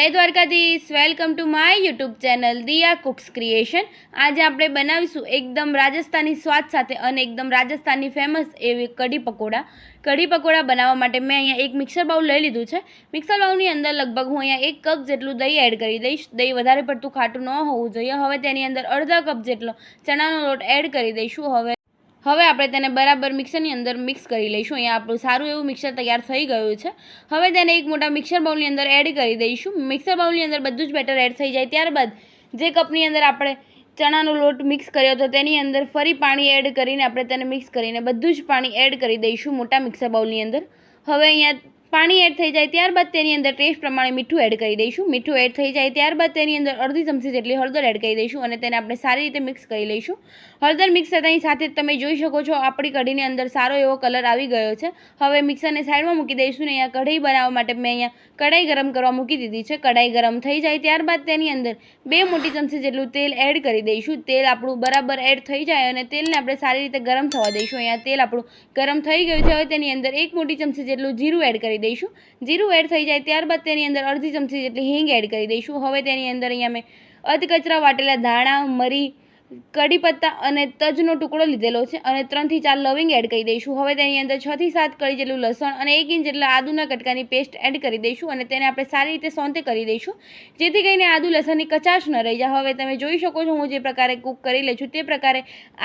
જય Dwarkadhish. Welcome to my YouTube channel Diya cooks creation આજે આપણે બનાવીશું એકદમ રાજસ્થાની સ્વાદ સાથે અને એકદમ રાજસ્થાની ફેમસ એવી કઢી પકોડા. કઢી પકોડા બનાવવા માટે મેં અહીંયા એક મિક્સર બાઉલ લઈ લીધું છે. મિક્સર બાઉલની અંદર લગભગ હું અહીંયા એક કપ જેટલું દહીં એડ કરી દઈશ. દહીં વધારે પડતું ખાટું ન હોવું જોઈએ. હવે તેની અંદર અડધા કપ જેટલો ચણાનો લોટ એડ કરી દઈશું. હવે હવે આપણે તેને બરાબર મિક્સરની અંદર મિક્સ કરી લઈશું. અહીંયા આપણું સારું એવું મિક્સર તૈયાર થઈ ગયું છે. હવે તેને એક મોટા મિક્સર બાઉલની અંદર એડ કરી દઈશું. મિક્સર બાઉલની અંદર બધું જ બેટર એડ થઈ જાય. ત્યારબાદ જે કપની અંદર આપણે ચણાનો લોટ મિક્સ કર્યો હતો, તેની અંદર ફરી પાણી એડ કરીને આપણે તેને મિક્સ કરીને બધું જ પાણી એડ કરી દઈશું મોટા મિક્સર બાઉલની અંદર. હવે અહીંયા પાણી એડ થઈ જાય ત્યારબાદ તેની અંદર ટેસ્ટ પ્રમાણે મીઠું એડ કરી દઈશું. મીઠું એડ થઈ જાય ત્યારબાદ તેની અંદર અડધી ચમચી જેટલી હળદર એડ કરી દઈશું અને તેને આપણે સારી રીતે મિક્સ કરી લઈશું. હળદર મિક્સ થતાની સાથે તમે જોઈ શકો છો આપણી કઢીની અંદર સારો એવો કલર આવી ગયો છે. હવે મિક્સરને સાઈડમાં મૂકી દઈશું ને અહીંયા કઢી બનાવવા માટે મેં અહીંયા કઢાઈ ગરમ કરવા મૂકી દીધી છે. કઢાઈ ગરમ થઈ જાય ત્યારબાદ તેની અંદર બે મોટી ચમચી જેટલું તેલ એડ કરી દઈશું. તેલ આપણું બરાબર એડ થઈ જાય અને તેલને આપણે સારી રીતે ગરમ થવા દઈશું. અહીંયા તેલ આપણું ગરમ થઈ ગયું છે. હવે તેની અંદર એક મોટી ચમચી જેટલું જીરું એડ કરી દઈશું. જીરું એડ થઈ જાય ત્યારબાદ તેની અંદર અડધી ચમચી જેટલી હિંગ એડ કરી દઈશું. હવે તેની અંદર અહીંયા મેં અધકચરા વાટેલા ધાણા, મરી કઢી પત્તા અને તજનો ટુકડો લીધેલો છે અને ત્રણથી ચાર લવિંગ એડ કરી દઈશું. હવે તેની અંદર છથી સાત કળી જેટલું લસણ અને એક ઇંચ જેટલા આદુના કટકાની પેસ્ટ એડ કરી દઈશું અને તેને આપણે સારી રીતે સોંતે કરી દઈશું. જેથી કરીને આદુ લસણની કચાશ ન રહી જાય. હવે તમે જોઈ શકો છો હું જે પ્રકારે કૂક કરી લઈશું તે પ્રકારે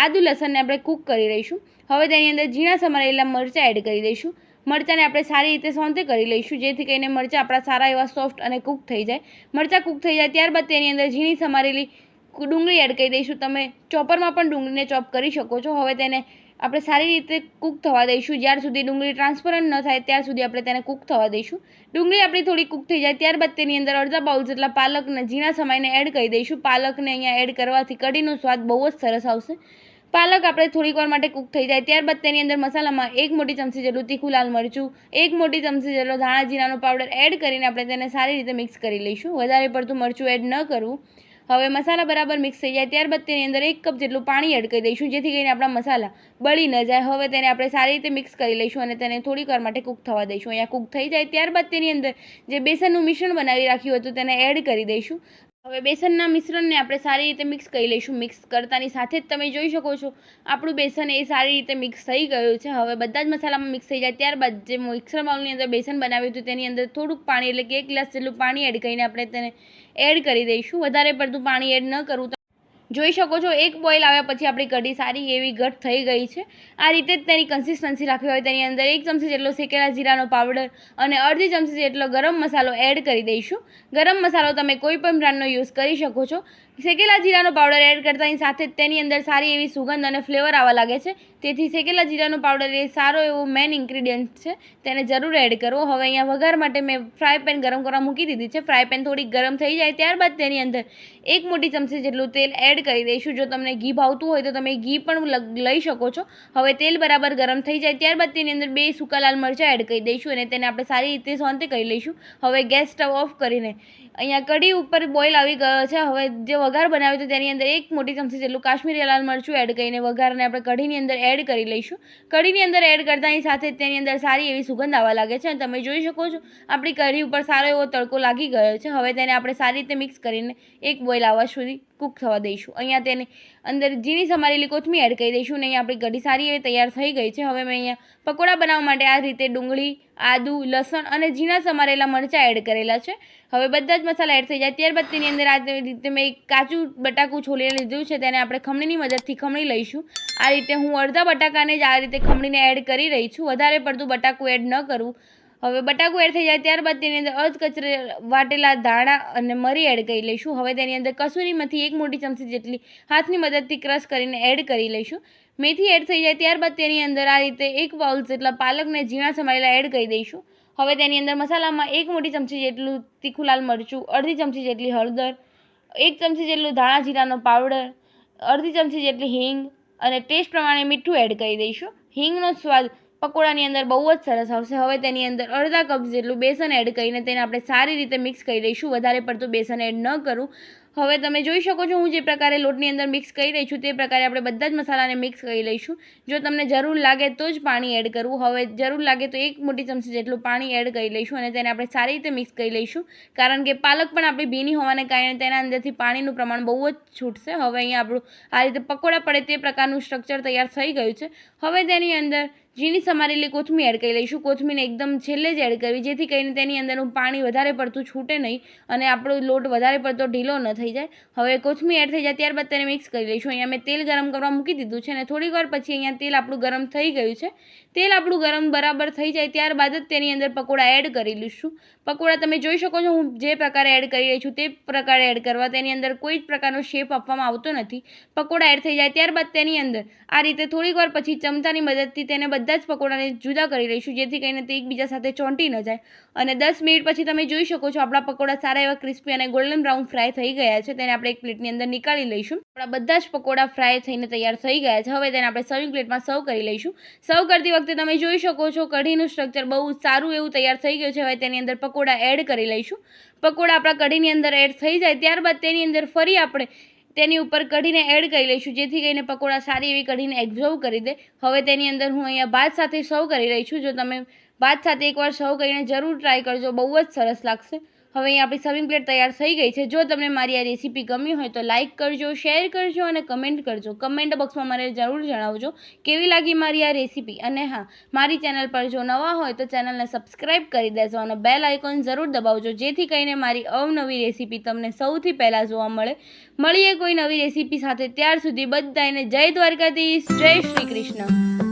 આદુ લસણને આપણે કૂક કરી રહીશું હવે તેની અંદર ઝીણા સમારેલા મરચાં એડ કરી દઈશું. મરચાંને આપણે સારી રીતે સોંતે કરી લઈશું, જેથી કરીને મરચાં આપણા સારા એવા સોફ્ટ અને કૂક થઈ જાય. મરચાં કૂક થઈ જાય ત્યારબાદ તેની અંદર ઝીણી સમારેલી ડુંગળી એડ કરી દઈશું. તમે ચોપરમાં પણ ડુંગળીને ચોપ કરી શકો છો. હવે તેને આપણે સારી રીતે કૂક થવા દઈશું. જ્યાર સુધી ડુંગળી ટ્રાન્સપરન્ટ ન થાય ત્યાર સુધી આપણે તેને કૂક થવા દઈશું. ડુંગળી આપણી થોડી કૂક થઈ જાય ત્યારબાદ તેની અંદર અડધા બાઉલ જેટલા પાલકને ઝીણા સમયને એડ કરી દઈશું. પાલકને અહીંયા એડ કરવાથી કઢીનો સ્વાદ બહુ જ સરસ આવશે. પાલક આપણે થોડીક વાર માટે કૂક થઈ જાય. ત્યારબાદ તેની અંદર મસાલામાં એક મોટી ચમચી જેટલું તીખું લાલ મરચું, એક મોટી ચમચી જેટલો ધાણા જીરાનો પાવડર એડ કરીને આપણે તેને સારી રીતે મિક્સ કરી લઈશું. વધારે પડતું મરચું એડ ન કરવું. હવે મસાલા બરાબર મિક્સ થઈ જાય. ત્યારબાદ તેની અંદર એક કપ જેટલું પાણી એડ કરી દઈશું, જેથી કરીને આપણા મસાલા બળી ન જાય. હવે તેને આપણે સારી રીતે મિક્સ કરી લઈશું અને તેને થોડીક વાર માટે કૂક થવા દઈશું. અહીંયા કૂક થઈ જાય. ત્યારબાદ તેની અંદર જે બેસનનું મિશ્રણ બનાવી રાખ્યું હતું તેને એડ કરી દઈશું. હવે બેસનના મિશ્રણને આપણે સારી રીતે મિક્સ કરી લઈશું. મિક્સ કરતાની સાથે જ તમે જોઈ શકો છો, આપણું બેસન એ સારી રીતે મિક્સ થઈ ગયું છે. હવે બધા જ મસાલામાં મિક્સ થઈ જાય ત્યારબાદ જે મિક્સર બાઉલની અંદર બેસન બનાવ્યું હતું તેની અંદર થોડુંક પાણી એટલે કે એક ગ્લાસ જેટલું પાણી એડ કરીને આપણે તેને એડ કરી દઈશું. વધારે પડતું પાણી એડ ન કરવું જોઈ શકો છો, એક બોઇલ આવ્યા પછી આપણી કઢી સારી એવી ઘટ થઈ ગઈ છે. આ રીતે જ તેની કન્સિસ્ટન્સી રાખવી હોય તેની અંદર એક ચમચી જેટલો શેકેલા જીરાનો પાવડર અને અડધી ચમચી જેટલો ગરમ મસાલો એડ કરી દઈશું. ગરમ મસાલો તમે કોઈ પણ બ્રાન્ડનો યુઝ કરી શકો છો. શેકેલા જીરાનો પાવડર એડ કરતાની સાથે તેની અંદર સારી એવી સુગંધ અને ફ્લેવર આવવા લાગે છે. તેથી શેકેલા જીરાનો પાવડર એ સારો એવો મેન ઇન્ગ્રીડિયન્ટ છે. તેને જરૂર એડ કરવો. હવે અહીંયા વઘાર માટે મેં ફ્રાય પેન ગરમ કરવા મૂકી દીધી છે. ફ્રાય પેન થોડી ગરમ થઈ જાય ત્યારબાદ તેની અંદર એક મોટી ચમચી જેટલું તેલ એડ કરી દઈશું. જો તમને ઘી ભાવતું હોય તો તમે ઘી પણ લઈ શકો છો. હવે તેલ બરાબર ગરમ થઈ જાય ત્યારબાદ તેની અંદર બે સૂકા લાલ મરચાં એડ કરી દઈશું અને તેને આપણે સારી રીતે સોંતે કરી લઈશું. હવે ગેસ સ્ટવ ઓફ કરીને. અહીંયા કઢી ઉપર બોઇલ આવી ગયો છે. હવે જે વઘાર બનાવ્યો તો તેની અંદર એક મોટી ચમચી જેટલું કાશ્મીરી લાલ મરચું એડ કરીને વઘારને આપણે કઢીની અંદર એડ કરી લઈશું. કઢીની અંદર એડ કરતાની સાથે તેની અંદર સારી એવી સુગંધ આવવા લાગે છે અને તમે જોઈ શકો છો, આપણી કઢી ઉપર સારો એવો તડકો લાગી ગયો છે. હવે તેને આપણે સારી રીતે મિક્સ કરીને એક બોઇલ આવવા સુધી કૂક થવા દઈશું. અહીંયા તેને અંદર ઝીણી સમારેલી કોથમી એડ કરી દઈશું અને અહીંયા આપણી કઢી સારી એવી તૈયાર થઈ ગઈ છે. હવે મેં અહીંયા પકોડા બનાવવા માટે આ રીતે ડુંગળી, આદુ, લસણ અને ઝીણા સમારેલા મરચાં એડ કરેલા છે. હવે બધા જ મસાલા એડ થઈ જાય. ત્યારબાદ તેની અંદર આ રીતે મેં એક કાચું બટાકું છોલીને લીધું છે. તેને આપણે ખમણીની મદદથી ખમણી લઈશું. આ રીતે હું અડધા બટાકાને જ આ રીતે ખમણીને એડ કરી રહી છું. વધારે પડતું બટાકું એડ ન કરવું. હવે બટાકું એડ થઈ જાય ત્યારબાદ તેની અંદર અધ કચરે વાટેલા ધાણા અને મરી એડ કરી લઈશું. હવે તેની અંદર કસૂરીમાંથી એક મોટી ચમચી જેટલી હાથની મદદથી ક્રશ કરીને એડ કરી લઈશું. મેથી એડ થઈ જાય ત્યારબાદ તેની અંદર આ રીતે એક બાઉલ જેટલા પાલકને ઝીણા સમારેલા એડ કરી દઈશું. હવે તેની અંદર મસાલામાં એક મોટી ચમચી જેટલું તીખું લાલ મરચું, અડધી ચમચી જેટલી હળદર, એક ચમચી જેટલું ધાણા જીરાનો પાવડર, અડધી ચમચી જેટલી હિંગ અને ટેસ્ટ પ્રમાણે મીઠું એડ કરી દઈશું. હિંગનો સ્વાદ પકોડાની અંદર બહુ જ સરસ આવશે. હવે તેની અંદર અડધા કપ જેટલું બેસન એડ કરીને તેને આપણે સારી રીતે મિક્સ કરી લઈશું. વધારે પડતું બેસન એડ ન કરું. હવે તમે જોઈ શકો છો હું જે પ્રકારે લોટની અંદર મિક્સ કરી રહી છું તે પ્રકારે આપણે બધા જ મસાલાને મિક્સ કરી લઈશું. જો તમને જરૂર લાગે તો જ પાણી એડ કરવું. હવે જરૂર લાગે તો એક મોટી ચમચી જેટલું પાણી એડ કરી લઈશું અને તેને આપણે સારી રીતે મિક્સ કરી લઈશું. કારણ કે પાલક પણ આપણી ભીની હોવાને કારણે તેના અંદરથી પાણીનું પ્રમાણ બહુ જ છૂટશે. હવે અહીંયા આપણું આ રીતે પકોડા પડે તે પ્રકારનું સ્ટ્રક્ચર તૈયાર થઈ ગયું છે. હવે તેની અંદર ઝીણી સમારેલી કોથમીર એડ કરી લઈશું. કોથમીરને એકદમ છેલ્લે જ એડ કરવી, જેથી કરીને તેની અંદરનું પાણી વધારે પડતું છૂટે નહીં અને આપણો લોટ વધારે પડતો ઢીલો ન થઈ જાય. હવે કોથમીર એડ થઈ જાય, ત્યારબાદ તેને મિક્સ કરી લઈશું. અહીંયા મેં તેલ ગરમ કરવા મૂકી દીધું છે અને થોડીક વાર પછી અહીંયા તેલ આપણું ગરમ થઈ ગયું છે. તેલ આપણું ગરમ બરાબર થઈ જાય, ત્યારબાદ જ તેની અંદર પકોડા એડ કરી લઈશું. પકોડા તમે જોઈ શકો છો, હું જે પ્રકારે એડ કરી રહી છું તે પ્રકારે એડ કરવા. તેની અંદર કોઈ જ પ્રકારનો શેપ આપવામાં આવતો નથી. પકોડા એડ થઈ જાય, ત્યારબાદ તેની અંદર આ રીતે થોડીક વાર પછી ચમચાની મદદથી તેને બધા જ પકોડાને જુદા કરી લઈશું, જેથી કરીને તે એકબીજા સાથે ચોંટી ન જાય. અને દસ મિનિટ પછી તમે જોઈ શકો છો, આપણા પકોડા સારા એવા ક્રિસ્પી અને ગોલ્ડન બ્રાઉન ફ્રાય થઈ ગયા છે. તેને આપણે એક પ્લેટની અંદર નીકાળી લઈશું. આપણા બધા જ પકોડા ફ્રાય થઈને તૈયાર થઈ ગયા છે. હવે તેને આપણે સર્વિંગ પ્લેટમાં સર્વ કરી લઈશું. સર્વ કરતી વખતે તમે જોઈ શકો છો, કઢીનું સ્ટ્રક્ચર બહુ સારું એવું તૈયાર થઈ ગયું છે. હવે તેની અંદર પકોડા એડ કરી લઈશું. પકોડા આપણા કઢીની અંદર એડ થઈ જાય, ત્યારબાદ તેની અંદર ફરી આપણે તેની ઉપર કઢીને એડ કરી લઈશું. જેથી કરીને પકોડા સારી એવી કઢીને એબ્ઝર્વ કરી દે. હવે તેની અંદર હું અહીંયા ભાત સાથે સર્વ કરી રહી છું. જો તમે ભાત સાથે એકવાર સર્વ કરીને જરૂર ટ્રાય કરજો. બહુ જ સરસ લાગશે. હવે અહીં આપણી સર્વિંગ પ્લેટ તૈયાર થઈ ગઈ છે. જો તમને મારી આ રેસીપી ગમી હોય તો લાઇક કરજો શેર કરજો અને કમેન્ટ કરજો. કમેન્ટ બોક્સમાં મને જરૂર જણાવજો કેવી લાગી મારી આ રેસીપી અને હા, મારી ચેનલ પર જો નવા હોય તો ચેનલને સબસ્ક્રાઈબ કરી દેજો અને બેલ આઇકોન જરૂર દબાવજો, જેથી કરીને મારી અવનવી રેસીપી તમને સૌથી પહેલાં જોવા મળે. મળીએ કોઈ નવી રેસીપી સાથે. ત્યાર સુધી બધાને જય દ્વારકાધીશ, જય શ્રી કૃષ્ણ.